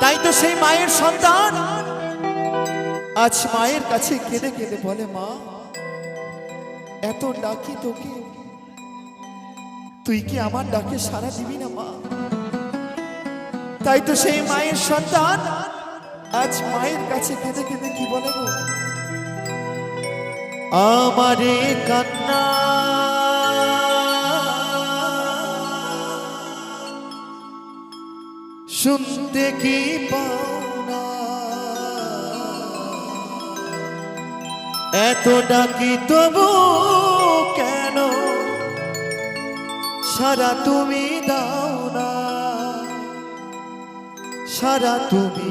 তাই তো সেই মায়ের সন্তান। আজ মায়ের কাছে কেঁদে কেঁদে বলে, মা, এত ডাকি তোকে। তুই কি আমার ডাকে সারা দিবি না, মা? তাই তো সেই মায়ের সন্তান আজ মায়ের কাছে কেঁদে কেঁদে কি বলে গো? আমারে কান্না শুনতে কি পাওনা? এত ডাকি তবু কেন? সারা তুমি দাও না। সারা তুমি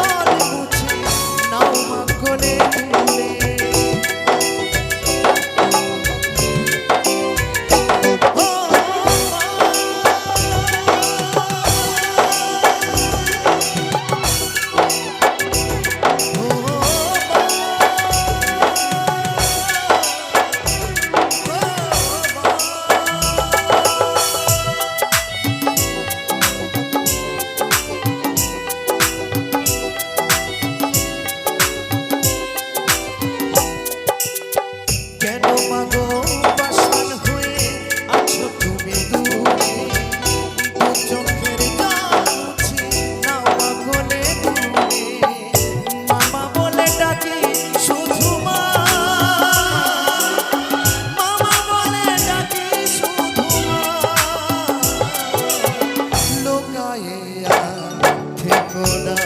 না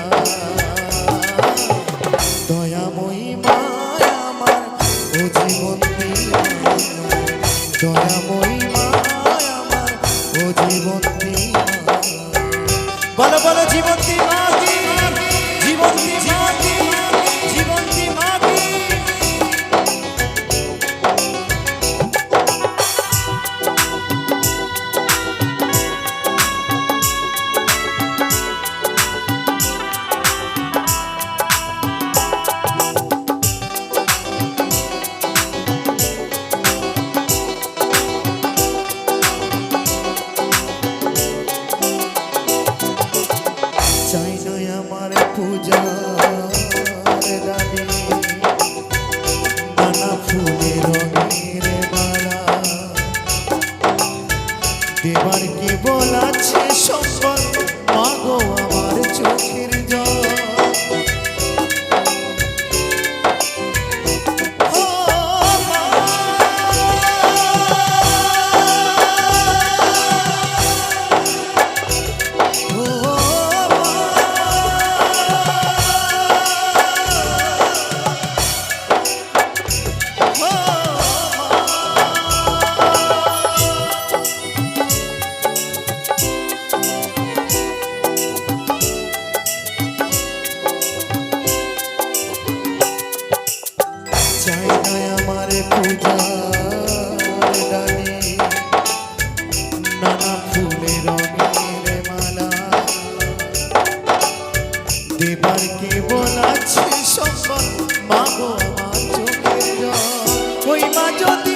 দয়াময়ী মায় আমার ও জীবন্তী দয়াময়ী মায় আমার ও জীবন্তী বলো মা তোমার পূজা এবার কি মা সম্মান মাগো মা চোখের ওই মা যদি